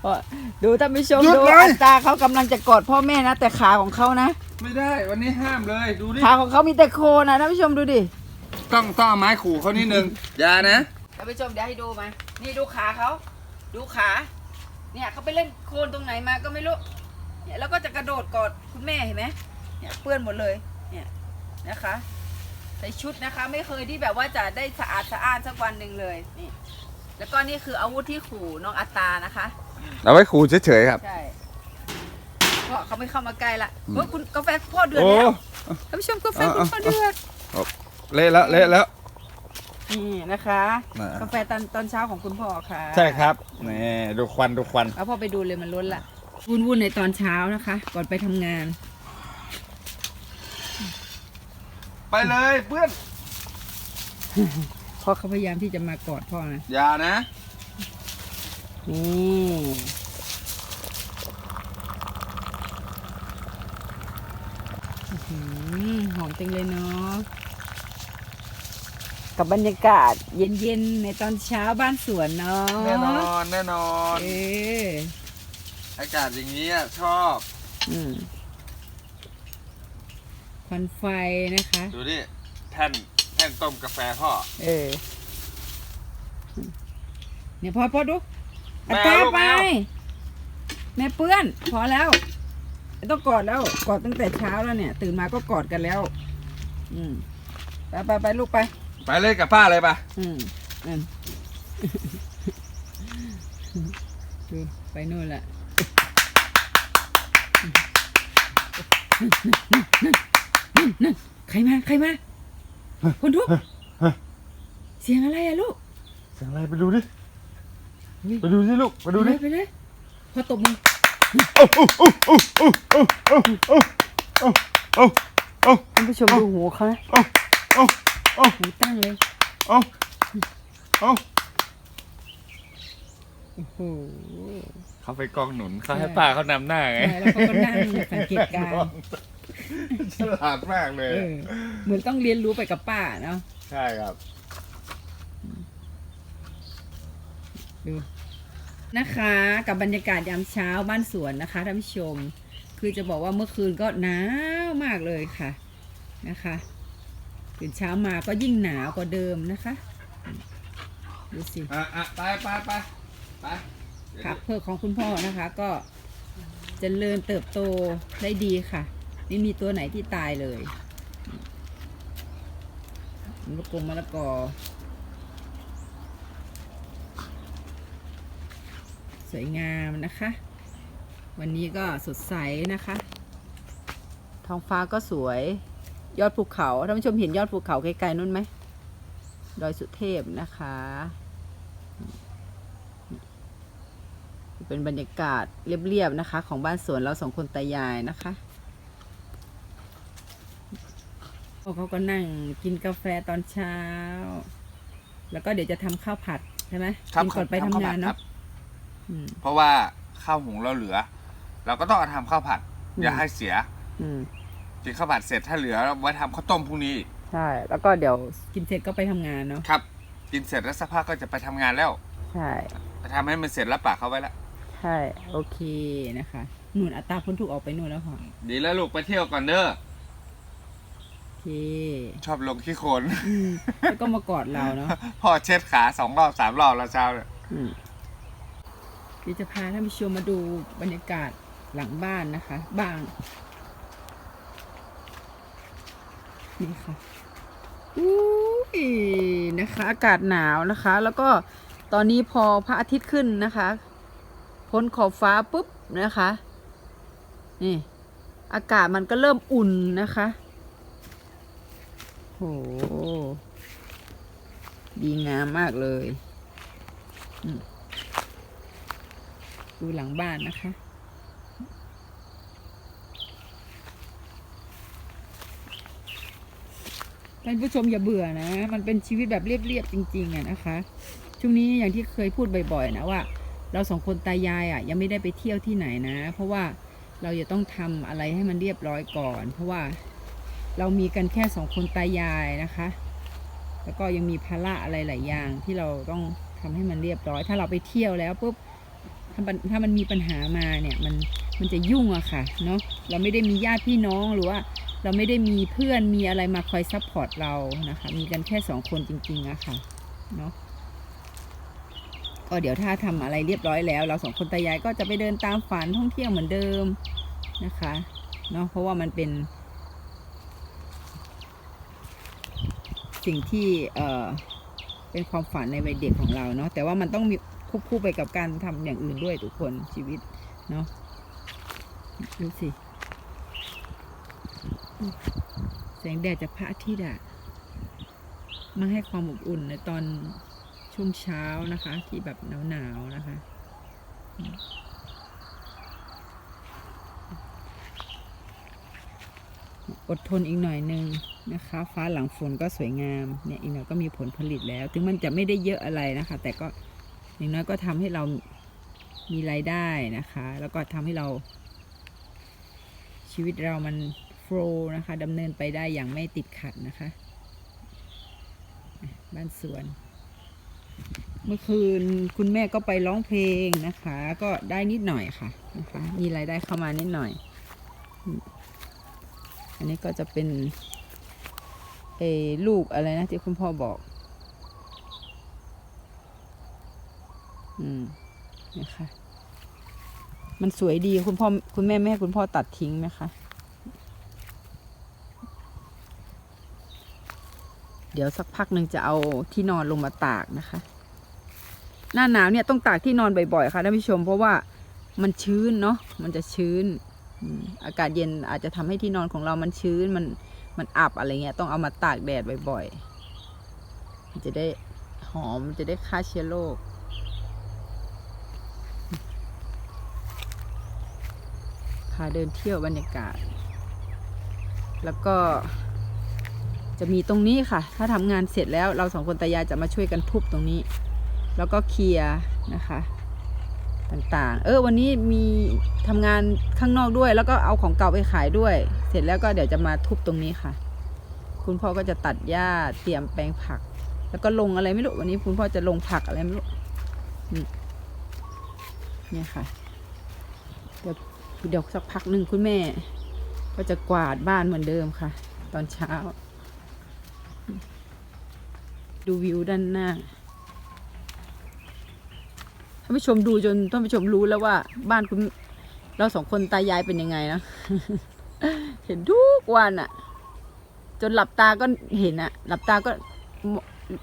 เพราะดูท่านผู้ชมหยุดดูเลย อัตราเขากำลังจะกอดพ่อแม่นะ แต่ขาของเขานะไม่ได้วันนี้ห้ามเลยดูดิขาของเขามีแต่โคนนะท่านผู้ชมดูดิต้องต้องเอาไม้ขู่เขานิดนึงอย่านะท่านผู้ชมเดี๋ยวให้ดูมานี่ดูขาเขาดูขา เนี่ยเขาไปเล่นโคลนตรงไหนมาก็ไม่รู้เนี่ยแล้วก็จะกระโดดกอดคุณแม่เห็นไหมเนี่ยเปื้อนหมดเลยเนี่ยนะคะใส่ชุดนะคะ ไม่เคยที่แบบว่าจะได้สะอาดสะอ้านสักวันหนึ่งเลยนี่ แล้วก็นี่คืออาวุธที่ขู่น้องอัตตานะคะ เอาไว้ขู่เฉยๆครับ ใช่เพราะเขาไม่เข้ามาใกล้ละอืมเฮ้ยคุณกาแฟพ่อเดือดโอ้ แล้วท่านผู้ชมกาแฟคุณพ่อเดือดเละแล้วเละแล้ว นี่นะคะ อ่า กาแฟตอนตอนเช้าของคุณพ่อค่ะใช่ครับนี่ดูควันดูควันเอาพ่อไปดูเลยมันล้นละวุ่นวุ่นๆในตอนเช้านะคะ ก่อนไปทำงาน ไปเลยเพื่อนพ่อเขาพยายามที่จะมากอดพ่อนะ อย่านะ นี่อื้อหือหอมจังเลยเนาะกับบรรยากาศเย็นๆ ในตอนเช้าบ้านสวนเนาะแน่นอนแน่นอน เอออากาศอย่างนี้อะชอบอืมควันไฟนะคะ ดูดิแท่นแท่นต้มกาแฟพ่อ เออ เนี่ยพอพอดูแม่ อัตราลูกไปแมวแม่เปื้อน พอแล้วไม่ต้องกอดแล้วกอดตั้งแต่เช้าแล้วเนี่ย ตื่นมาก็กอดกันแล้ว อืมไปไปไปลูกไป ไปเลยกับป้าเลยปะอืมนั่นดูไปนู่นละใครมาใครมาคนทุกเสียงอะไรอะลูก เสียงอะไรไปดูดิอุ๊ย ไปดูสิลูกไปดูดิไปเลยพอตบมือท่านผู้ชมดูหูเขานะหูตั้งเลยเอาเอาโอ้โเขาไปกองหนุนเขาให้ป้าเขานำหน้าไงแล้วเขาก็นั่งสังเกตการณ์ฉลาดมากเลย เหมือนต้องเรียนรู้ไปกับป้าเนาะใช่ครับ ดู นะคะ กับบรรยากาศยามเช้าบ้านสวนนะคะท่านผู้ชม คือจะบอกว่าเมื่อคืนก็หนาวมากเลยค่ะนะคะตื่นเช้ามาก็ยิ่งหนาวกว่าเดิมนะคะดูสิอะอะไปไปไปไปผักเพิกของคุณพ่อนะคะก็เจริญเติบโตได้ดีค่ะ ไม่มีตัวไหนที่ตายเลยมะละกงมะละกอ สวยงามนะคะ วันนี้ก็สดใสนะคะ ท้องฟ้าก็สวย ยอดภูเขาท่านผู้ชมเห็นยอดภูเขาไกลๆนู่นไหมดอยสุเทพนะคะ เป็นบรรยากาศเรียบๆนะคะ ของบ้านสวนเราสองคนตายายนะคะพ่อเขาก็นั่งกินกาแฟตอนเช้า แล้วก็เดี๋ยวจะทำข้าวผัดใช่ไหมครับกินก่อนไปทำงานครัเนาะบ อืม เพราะว่าข้าวหุงเราเหลือ เราก็ต้องเอาทำข้าวผัด อืม อย่าให้เสียอืม กินข้าวผัดเสร็จถ้าเหลือเราไว้ทำข้าวต้มพรุ่งนี้ใช่ แล้วก็เดี๋ยว กินเสร็จก็ไปทำงานเนาะครับ กินเสร็จแล้วสักพักก็จะไปทำงานแล้วใช่จะทำให้มันเสร็จแล้วปากเขาไว้แล้วใช่ โอเคนะคะนุ่นอัตราพ้นถูกออกไปนู่นแล้วค่ะดีแล้วลูกไปเที่ยวก่อนเด้อโอเคชอบลงขี้โคลน อืมแล้วก็มากอดเราเนาะ พ่อเช็ดขาสองรอบสามรอบแล้วเช้าเนี่ยอืม เดี๋ยวจะพาท่านผู้ชมมาดูบรรยากาศหลังบ้านนะคะ บ้างนี่ค่ะอุ้ยนะคะ อากาศหนาวนะคะ แล้วก็ตอนนี้พอพระอาทิตย์ขึ้นนะคะ พ้นขอบฟ้าปุ๊บนะคะ นี่อากาศมันก็เริ่มอุ่นนะคะ โห ดีงามมากเลย อืม ดูหลังบ้านนะคะ ท่านผู้ชมอย่าเบื่อนะ มันเป็นชีวิตแบบเรียบๆจริงๆอะนะคะ ช่วงนี้อย่างที่เคยพูดบ่อยๆนะว่า เราสองคนตายายอะยังไม่ได้ไปเที่ยวที่ไหนนะ เพราะว่าเราจะต้องทำอะไรให้มันเรียบร้อยก่อน เพราะว่าเรามีกันแค่สองคนตายายนะคะ แล้วก็ยังมีภาระอะไรหลายอย่างที่เราต้องทำให้มันเรียบร้อย ถ้าเราไปเที่ยวแล้วปุ๊บ ถ้ามันถ้ามันมีปัญหามาเนี่ยมันมันจะยุ่งอะค่ะเนาะเราไม่ได้มีญาติพี่น้องหรือว่า เราไม่ได้มีเพื่อนมีอะไรมาคอยซัพพอร์ตเรานะคะ มีกันแค่สองคนจริงๆอะค่ะเนาะก็เดี๋ยวถ้าทำอะไรเรียบร้อยแล้ว เราสองคนตายายก็จะไปเดินตามฝันท่องเที่ยวเหมือนเดิมนะคะเนาะเพราะว่ามันเป็น สิ่งที่เอ่อเป็นความฝันในวัยเด็กของเราเนาะแต่ว่ามันต้องมี ควบคู่ไปกับการทำอย่างอื่นด้วยทุกคนชีวิตเนาะดูสิแสงแดดจากพระอาทิตย์อะมาให้ความอบอุ่นในตอนช่วงเช้านะคะ ที่แบบหนาวๆนะคะอดทนอีกหน่อยนึงนะคะ ฟ้าหลังฝนก็สวยงามเนี่ยอีกหน่อยก็มีผลผลิตแล้ว ถึงมันจะไม่ได้เยอะอะไรนะคะ แต่ก็ อย่างน้อยก็ทำให้เรามีรายได้นะคะ แล้วก็ทำให้เรา ชีวิตเรามันโฟล์นะคะดำเนินไปได้อย่างไม่ติดขัดนะคะ บ้านสวน เมื่อคืนคุณแม่ก็ไปร้องเพลงนะคะ ก็ได้นิดหน่อยค่ะนะคะมีรายได้เข้ามานิดหน่อย อันนี้ก็จะเป็นเออลูกอะไรนะที่คุณพ่อบอก อืมนะคะมันสวยดีคุณพ่อคุณแม่ไม่ให้คุณพ่อตัดทิ้งไหมคะ เดี๋ยวสักพักหนึ่งจะเอาที่นอนลงมาตากนะคะ หน้าหนาวเนี่ยต้องตากที่นอนบ่อยๆค่ะท่านผู้ชม เพราะว่ามันชื้นเนาะมันจะชื้นอากาศเย็นอาจจะทำให้ที่นอนของเรามันชื้นมันมันอับอะไรเงี้ยต้องเอามาตากแดดบ่อยๆมันจะได้หอมมันจะได้ฆ่าเชื้อโรค พาเดินเที่ยวบรรยากาศ แล้วก็จะมีตรงนี้ค่ะ ถ้าทำงานเสร็จแล้วเราสองคนตายายจะมาช่วยกันทุบตรงนี้ แล้วก็เคลียร์นะคะต่างๆ เออวันนี้มีทำงานข้างนอกด้วย แล้วก็เอาของเก่าไปขายด้วย เสร็จแล้วก็เดี๋ยวจะมาทุบตรงนี้ค่ะ คุณพ่อก็จะตัดหญ้าเตรียมแปลงผัก แล้วก็ลงอะไรไม่รู้วันนี้คุณพ่อจะลงผักอะไรไม่รู้นี่เนี่ยค่ะเดี๋ยว เดี๋ยวสักพักหนึ่งคุณแม่ ก็จะกวาดบ้านเหมือนเดิมค่ะ ตอนเช้า ดูวิวด้านหน้าท่านผู้ชมดูจนท่านผู้ชมรู้แล้วว่า บ้านคุณ เราสองคนตายายเป็นยังไงนะเห็นทุกวันอะจนหลับตาก็เห็นอะหลับตาก็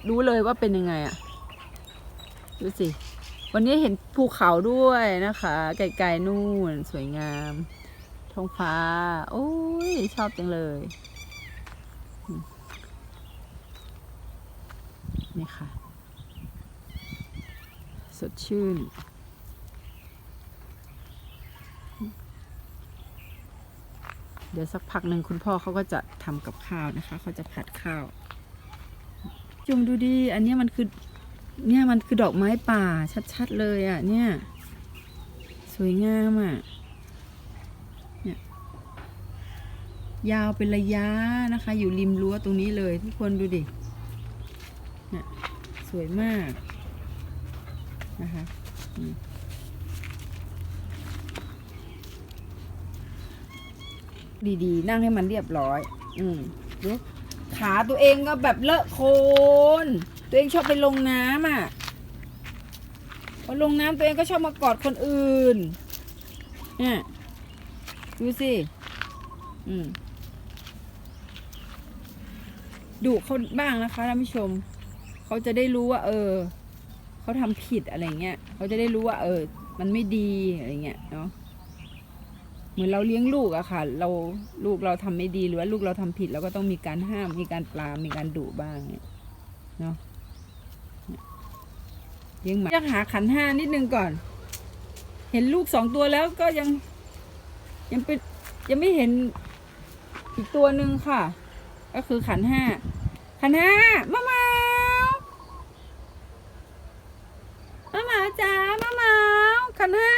รู้เลยว่าเป็นยังไงอะดูสิ วันนี้เห็นภูเขาด้วยนะคะ ไกลๆนู่นสวยงามท้องฟ้า โอ้ย ชอบจังเลยนี่ค่ะ สดชื่น เดี๋ยวสักพักหนึ่งคุณพ่อเขาก็จะทำกับข้าวนะคะ เขาจะผัดข้าว จุมดูดี อันนี้มันคือ เนี่ยมันคือดอกไม้ป่าชัดๆเลยอะ่ะ เนี่ย สวยงามอะ่ะเนี่ยยาวเป็นระยะนะคะ อยู่ริมรั้วตรงนี้เลยทุกคนดูดิเนี่ยสวยมากนะคะดีๆ นั่งให้มันเรียบร้อย อืมดูขาตัวเองก็แบบเลอะโคลน ตัวเองชอบไปลงน้ำอะพอลงน้ำตัวเองก็ชอบมากอดคนอื่น เนี่ยดูสิอืมดุเขาบ้างนะคะท่านผู้ชม เขาจะได้รู้ว่า เออ เขาทำผิดอะไรเงี้ย เขาจะได้รู้ว่า เออ มันไม่ดีอะไรเงี้ยเนาะเหมือนเราเลี้ยงลูกอะค่ะ เราลูกเราทำไม่ดีหรือว่าลูกเราทำผิดเราก็ต้องมีการห้ามมีการปรามมีการดุบ้างเนาะ เลี้ยงหมายังหาขันห้านิดนึงก่อน เห็นลูกสองตัวแล้วก็ยัง ยังเป็นยังไม่เห็นอีกตัวหนึ่งค่ะ ก็คือขันห้าขันห้ามะมามะมาจ้ามะมาขันห้า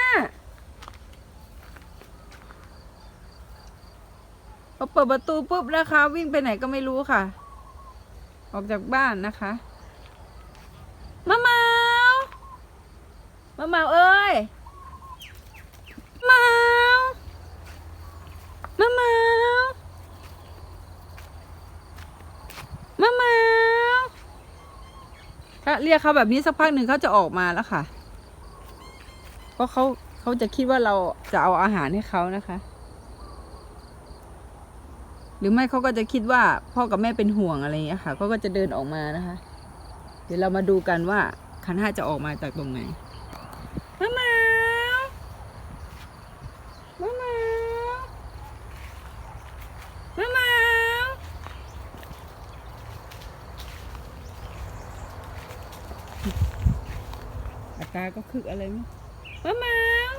พอเปิดประตูปุ๊บนะคะ วิ่งไปไหนก็ไม่รู้ค่ะ ออกจากบ้านนะคะ มเมาเอ้ยเมามาเมามาเมาถ้าเรียกเขาแบบนี้สักพักหนึ่งเขาจะออกมาแล้วค่ะ เพราะเขาเขาจะคิดว่าเราจะเอาอาหารให้เขานะคะ หรือไม่เขาก็จะคิดว่าพ่อกับแม่เป็นห่วงอะไรอย่างนี้ค่ะเขาก็จะเดินออกมานะคะ เดี๋ยวเรามาดูกันว่าคันห้าจะออกมาจากตรงไหน การก็คึกอะไรไหมมะมาว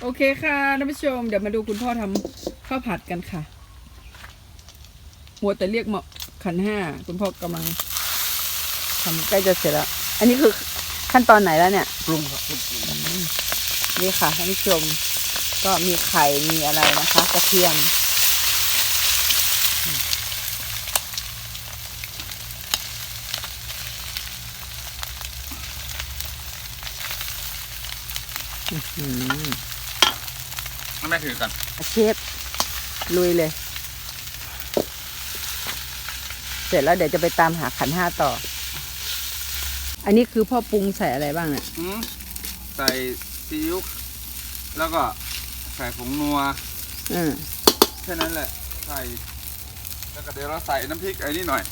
โอเคค่ะท่านผู้ชม เดี๋ยวมาดูคุณพ่อทำข้าวผัดกันค่ะมัวแต่เรียกมาขันห้าคุณพ่อกำลังทำใกล้จะเสร็จแล้ว อันนี้คือขั้นตอนไหนแล้วเนี่ยปรุงครับปรุงนี่ค่ะท่านผู้ชม ก็มีไข่มีอะไรนะคะ กระเทียม อื้อหือ ให้ แม่ถือกันอาเชฟลุยเลย เสร็จแล้วเดี๋ยวจะไปตามหาขันห้าต่อ อันนี้คือพ่อปรุงใส่อะไรบ้างเนี่ยอืมใส่ซีอิ๊วแล้วก็ใส่ผงนัวอืมแค่นั้นแหละ ใส่ แล้วก็เดี๋ยวเราใส่น้ำพริกไอ้นี่หน่อย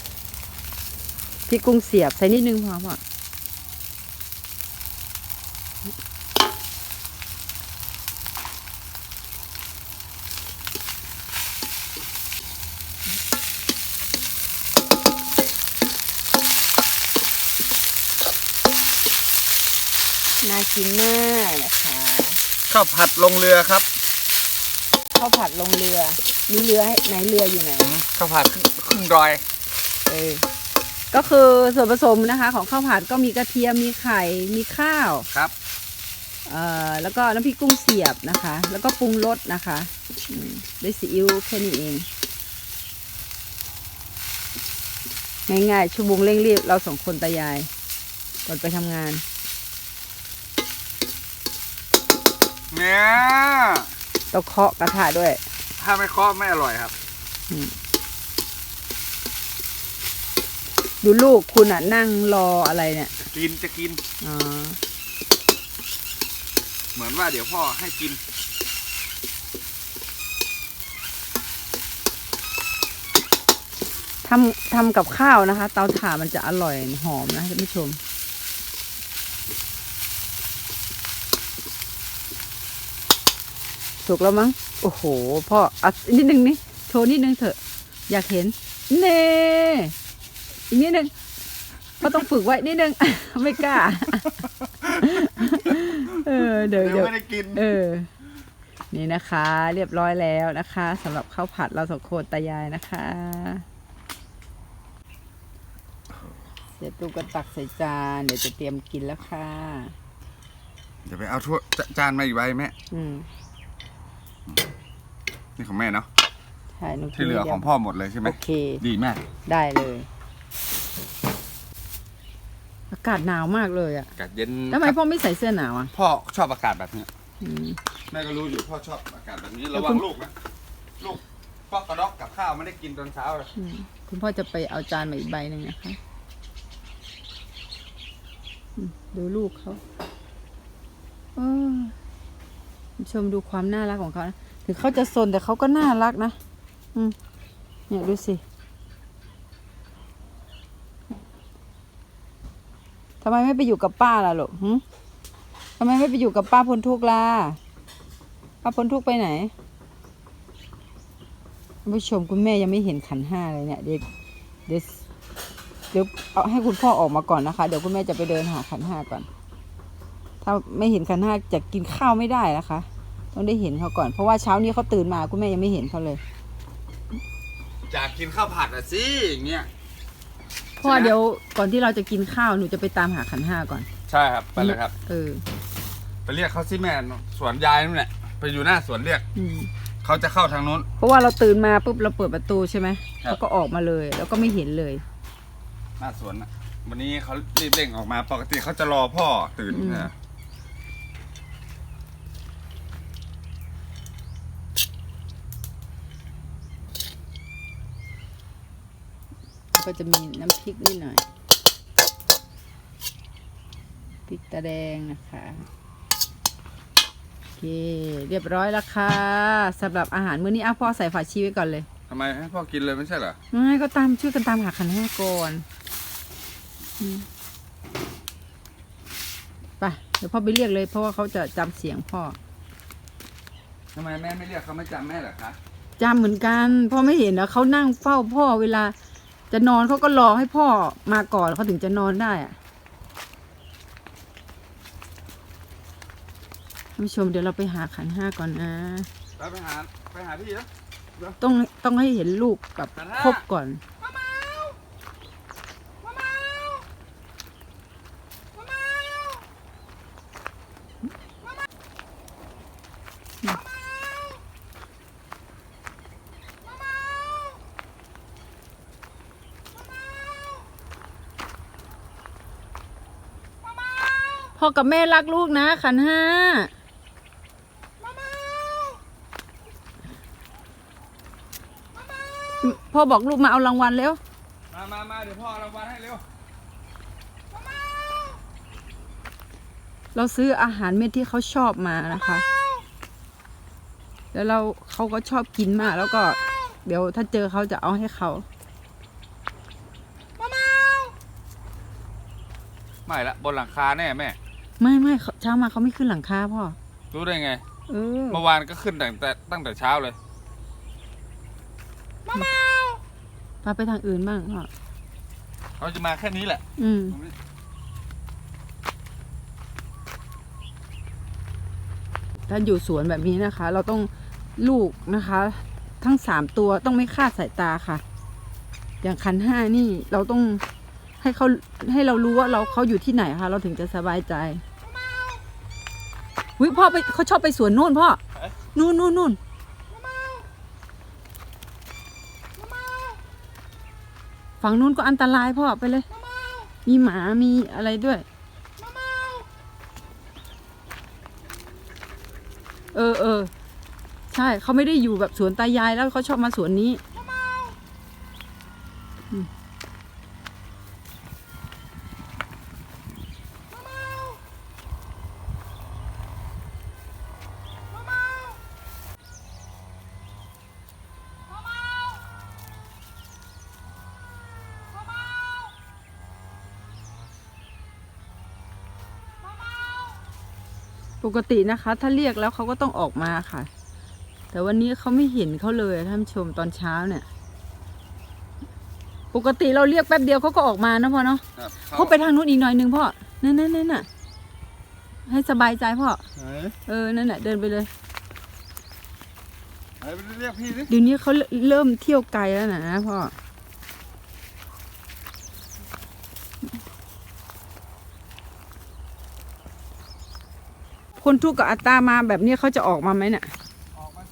พริกกุ้งเสียบใส่นิดนึงพอพ่อ กินมากนะคะข้าวผัดลงเรือครับข้าวผัดลงเรือมีเรือให้ไหนเรืออยู่ไหน ข้าวผัดครึ่งครึ่งดอย เออ ก็คือส่วนผสมนะคะ ของข้าวผัดก็มีกระเทียมมีไข่มีข้าวครับ เอ่อแล้วก็น้ำพริกกุ้งเสียบนะคะ แล้วก็ปรุงรสนะคะอืมด้วยซีอิ๊วแค่นี้เอง ง่ายๆชั่วโมงเร่งรีบเราสองคนตายายก่อนไปทำงาน เนี่ยต้องเคาะกระทะด้วย ถ้าไม่เคาะไม่อร่อยครับ ดูลูกคุณอะ นั่งรออะไรเนี่ยกินจะกิน อ๋อเหมือนว่าเดี๋ยวพ่อให้กิน ทำทำกับข้าวนะคะ เตาถ่านมันจะอร่อยหอมนะท่านผู้ชม สุกแล้วมั้ง โอ้โห พ่ออะนิดนึงนี่ โชว์นิดนึงเถอะ อยากเห็น เน่อีกนิดนึงก็ต้องฝึกไว้นิดนึง ไม่กล้า เออเดี๋ยวเดี๋ยวเดี๋ยวไม่ได้กิน เออ นี่นะคะ เรียบร้อยแล้วนะคะสำหรับข้าวผัดเราสองคนตายายนะคะเสร็จตูก็ตักใส่จาน เดี๋ยวจะเตรียมกินแล้วค่ะ เดี๋ยวไปเอาถ้วยจจานมาอีกใบแม่อืม นี่ของแม่เนาะใช่หนูกินที่เหลือของพ่อหมดเลยใช่ไหมโอเค ดีมากได้เลย อากาศหนาวมากเลยอะอากาศเย็นทำไมพ่อไม่ใส่เสื้อหนาวอะพ่อชอบอากาศแบบนี้อืม แม่ก็รู้อยู่พ่อชอบอากาศแบบนี้แล้ระววัคุงณลูกนะลูกพ่อกระดอกกับข้าวไม่ได้กินตอนเช้าเลยอืมคุณพ่อจะไปเอาจานมาอีกใบหนึ่งนะคะอืมดูลูกเขาเออชมดูความน่ารักของเขานะ ถึงเขาจะซนแต่เขาก็น่ารักนะ อืม เนี่ยดูสิทำไมไม่ไปอยู่กับป้าล่ะลูกทำไมไม่ไปอยู่กับป้าพ้นทุกข์ล่ะ ป้าพ้นทุกข์ไปไหนท่านผู้ชมคุณแม่ยังไม่เห็นขันห้าเลยเนี่ย เดี๋ยวเดี๋ยวเดี๋ยวเอาให้คุณพ่อออกมาก่อนนะคะ เดี๋ยวคุณแม่จะไปเดินหาขันห้าก่อน ถ้าไม่เห็นขันห้าจะกินข้าวไม่ได้นะคะ ต้องได้เห็นเขาก่อน เพราะว่าเช้านี้เขาตื่นมาคุณแม่ยังไม่เห็นเขาเลย อยากกินข้าวผัดอะสิอย่างเงี้ยพ่อเดี๋ยวก่อนที่เราจะกินข้าวหนูจะไปตามหาขันห้าก่อน ใช่ครับไปเลยครับ เออ ไปเรียกเขาสิแม่สวนยายนั่นแหละไปอยู่หน้าสวนเรียกอืมเขาจะเข้าทางนู้น เพราะว่าเราตื่นมาปุ๊บเราเปิดประตูใช่ไหมครับเขาก็ออกมาเลย แล้วก็ไม่เห็นเลย หน้าสวนน่ะวันนี้เขารีบเร่งออกมาปกติเขาจะรอพ่อตื่นอืม นะ ก็จะมีน้ำพริกนิดหน่อยพริกตาแดงนะคะโอเคเรียบร้อยแล้วค่ะสำหรับอาหารมื้อนี้อะพ่อใส่ฝาชีไว้ก่อนเลยทำไมให้พ่อกินเลยไม่ใช่เหรอไม่ก็ตามช่วยกันตามหาขันห้าก่อนอืมไปเดี๋ยวพ่อไปเรียกเลย เพราะว่าเขาจะจำเสียงพ่อทำไมแม่ไม่เรียกเขาไม่จำแม่เหรอคะจำเหมือนกันพ่อไม่เห็นแล้วเขานั่งเฝ้าพ่อเวลา จะนอนเขาก็รอให้พ่อมาก่อนเขาถึงจะนอนได้อะท่านผู้ชมเดี๋ยวเราไปหาขันห้าก่อนนะ ไปไปหา ไปหาพี่แล้วต้องต้องให้เห็นลูกกับขันห้า ครบก่อน พ่อกับแม่รักลูกนะ ขันห้าพ่อบอกลูกมาเอารางวัลแล้วมามามาเดี๋ยวพ่อเอารางวัลให้เร็ว เราซื้ออาหารเม็ดที่เขาชอบมานะคะ แล้วเราเขาก็ชอบกินมาก แล้วก็ เดี๋ยวถ้าเจอเขาจะเอาให้เขาไม่ละบนหลังคาแน่แม่ ไม่ไม่เขาเช้ามาเขาไม่ขึ้นหลังคาพ่อ รู้ได้ไง เออ เมื่อวานก็ขึ้นตั้งแต่ตั้งแต่เช้าเลยพาไปทางอื่นบ้างพ่อ เขาจะมาแค่นี้แหละ อืมตรงนี้ถ้าอยู่สวนแบบนี้นะคะ เราต้องลูกนะคะ ทั้งสามตัวต้องไม่คลาดสายตาค่ะ อย่างคันห้านี่เราต้องให้เขาให้เรารู้ว่าเราเขาอยู่ที่ไหนค่ะ เราถึงจะสบายใจ วิพ่อไปเขาชอบไปสวนนู่นพ่อ นู่นนู่นนู่นฝั่งนู้นก็อันตรายพ่อไปเลย มีหมา มีอะไรด้วย เออเออ ใช่เขาไม่ได้อยู่แบบสวนตายายแล้วเขาชอบมาสวนนี้ ปกตินะคะ ถ้าเรียกแล้วเขาก็ต้องออกมาค่ะ แต่วันนี้เขาไม่เห็นเขาเลยท่านผู้ชมตอนเช้าเนี่ย ปกติเราเรียกแป๊บเดียวเขาก็ออกมานะพ่อเนาะครับเขาไปทางนู้นอีกหน่อยหนึ่งพ่อนั่นนั่นนั่นน่ะ ให้สบายใจพ่อไหนเออนั่นน่ะเดินไปเลย ไหนไปเรียกพี่ดิเดี๋ยวนี้เขาเริ่มเที่ยวไกลแล้วนะพ่อ คนทุกข์กับอัตตามาแบบนี้เขาจะออกมาไหมเนี่ยออกมา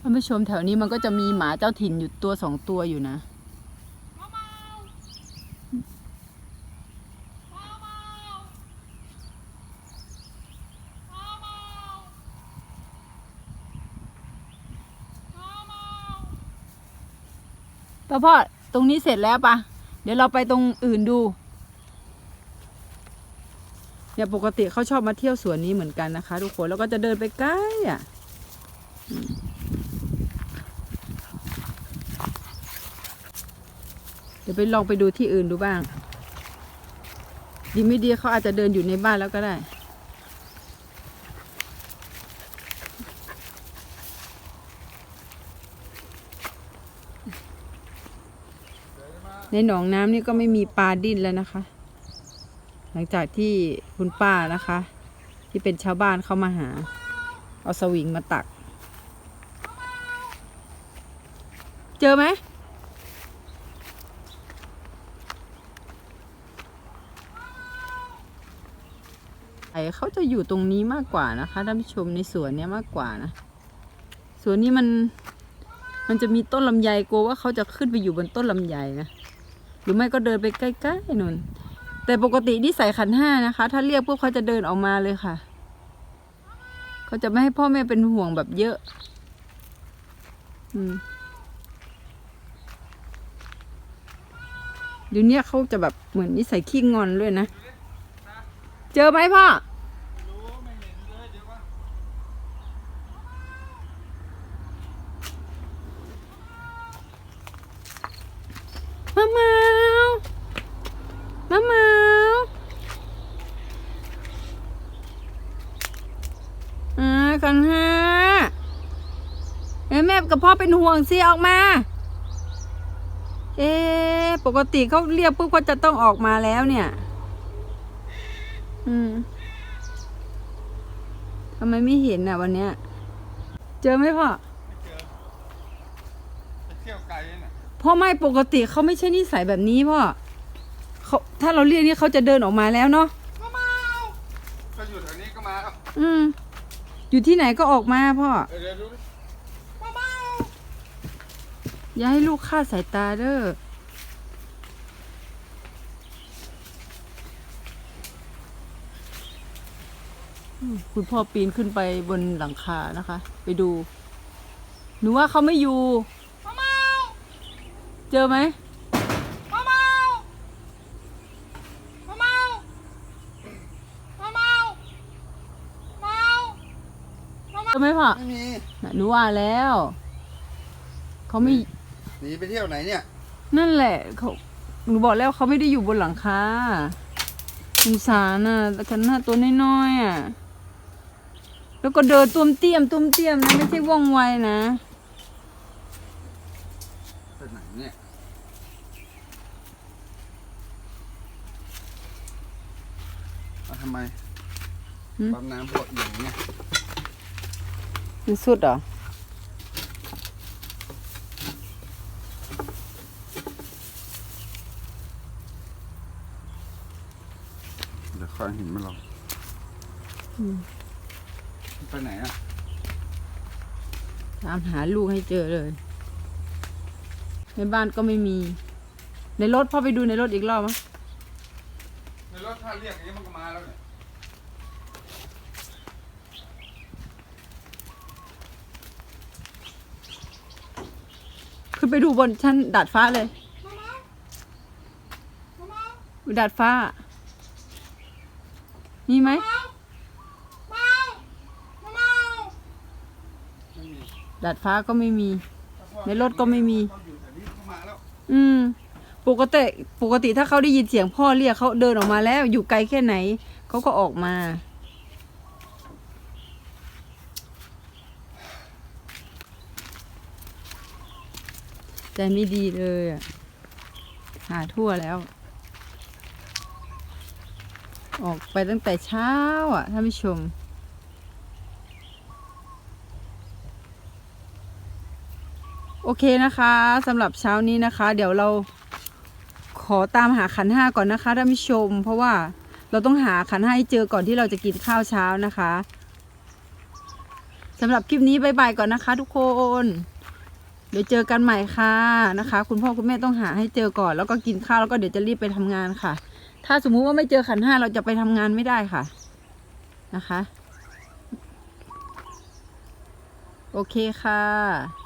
ท่านผู้ชมแถวนี้มันก็จะมีหมาเจ้าถิ่นอยู่ตัวสองตัวอยู่นะ พ่อพ่อตรงนี้เสร็จแล้วปะเดี๋ยวเราไปตรงอื่นดู เนี่ยปกติเขาชอบมาเที่ยวสวนนี้เหมือนกันนะคะ ทุกคนแล้วก็จะเดินไปใกล้อะเดี๋ยวไปลองไปดูที่อื่นดูบ้าง ดีไม่ดีเขาอาจจะเดินอยู่ในบ้านแล้วก็ได้ในหนองน้ำนี่ก็ไม่มีปลาดิ้นแล้วนะคะ หลังจากที่คุณป้านะคะ ที่เป็นชาวบ้านเข้ามาหา เอาสวิงมาตัก เจอไหมไอเขาจะอยู่ตรงนี้มากกว่านะคะท่านผู้ชมในสวนเนี้ยมากกว่านะสวนนี้มันมันจะมีต้นลำไยกลัวว่าเขาจะขึ้นไปอยู่บนต้นลำไยนะหรือไม่ก็เดินไปใกล้ๆนู่น แต่ปกติที่ใส่ขันห้านะคะ ถ้าเรียกพวกเขาจะเดินออกมาเลยค่ะ เขาจะไม่ให้พ่อแม่เป็นห่วงแบบเยอะ อืมเดี๋ยวเนี้ยเขาจะแบบเหมือนนิสัยขี้งอนด้วยนะ เจอไหมพ่อ รู้ไม่เห็นเลยเดี๋ยวว่า มะมาวมะมาวอ่ากันห้า แม่แม่กับพ่อเป็นห่วงสิออกมา เอ๊ะปกติเขาเรียกปุ๊บก็จะต้องออกมาแล้วเนี่ย อืมทำไมไม่เห็นอะ วันเนี้ย เจอไหมพ่อไม่เจอไปเที่ยวไกลน่ะพ่อไม่ปกติเขาไม่ใช่นิสัยแบบนี้พ่อเขาถ้าเราเรียกนี่เขาจะเดินออกมาแล้วเนาะก็อยู่แถวนี้ก็มาครับ อืม อยู่ที่ไหนก็ออกมาพ่อเออเดี๋ยวดูดิ อย่าให้ลูกคลาดสายตาเด้ออืมคุณพ่อปีนขึ้นไปบนหลังคานะคะ ไปดู หนูว่าเขาไม่อยู่ เจอไหมเจอไหมพ่อไม่มีน่ะหนูว่าแล้ว เขาไม่ หนีไปเที่ยวไหนเนี่ย นั่นแหละเขาหนูบอกแล้วเขาไม่ได้อยู่บนหลังคาสงสารน่ะแต่กันหน้าตัวน้อยๆอะ แล้วก็เดินตุ้มเตี้ยมตุ้มเตี้ยมนะไม่ใช่ว่องไวนะไปไหนเนี่ย เอาทำไมหืมปั๊มน้ำพวกอย่างเนี้ยมันสุดเหรอ เดี๋ยวค่อยเห็นมันหรอกอืมไปไหนอะตามหาลูกให้เจอเลย ในบ้านก็ไม่มี ในรถพ่อไปดูในรถอีกรอบมั้ยในรถถ้าเรียกอย่างนี้มันก็มาแล้วเนี่ยขึ้นไปดูบนชั้นดาดฟ้าเลยดาดฟ้า มีไหมไม่มีดาดฟ้าก็ไม่มี ในรถก็ไม่มีเขาอยู่แถวนี้เขามาแล้วอืม ปกติปกติถ้าเขาได้ยินเสียงพ่อเรียกเขาเดินออกมาแล้ว อยู่ไกลแค่ไหน เขาก็ออกมาใจไม่ดีเลยอะหาทั่วแล้ว ออกไปตั้งแต่เช้าอะท่านผู้ชม โอเคนะคะสำหรับเช้านี้นะคะ เดี๋ยวเราขอตามหาขันห้าก่อนนะคะท่านผู้ชม เพราะว่าเราต้องหาขันห้าให้เจอก่อนที่เราจะกินข้าวเช้านะคะสำหรับคลิปนี้บายบายก่อนนะคะ ทุกคน เดี๋ยวเจอกันใหม่ค่ะนะคะ คุณพ่อคุณแม่ต้องหาให้เจอก่อน แล้วก็กินข้าวแล้วก็เดี๋ยวจะรีบไปทำงานค่ะ ถ้าสมมุติว่าไม่เจอขันห้าเราจะไปทำงานไม่ได้ค่ะนะคะ โอเคค่ะ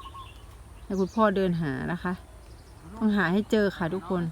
ให้คุณพ่อเดินหานะคะ ต้องหาให้เจอค่ะทุกคน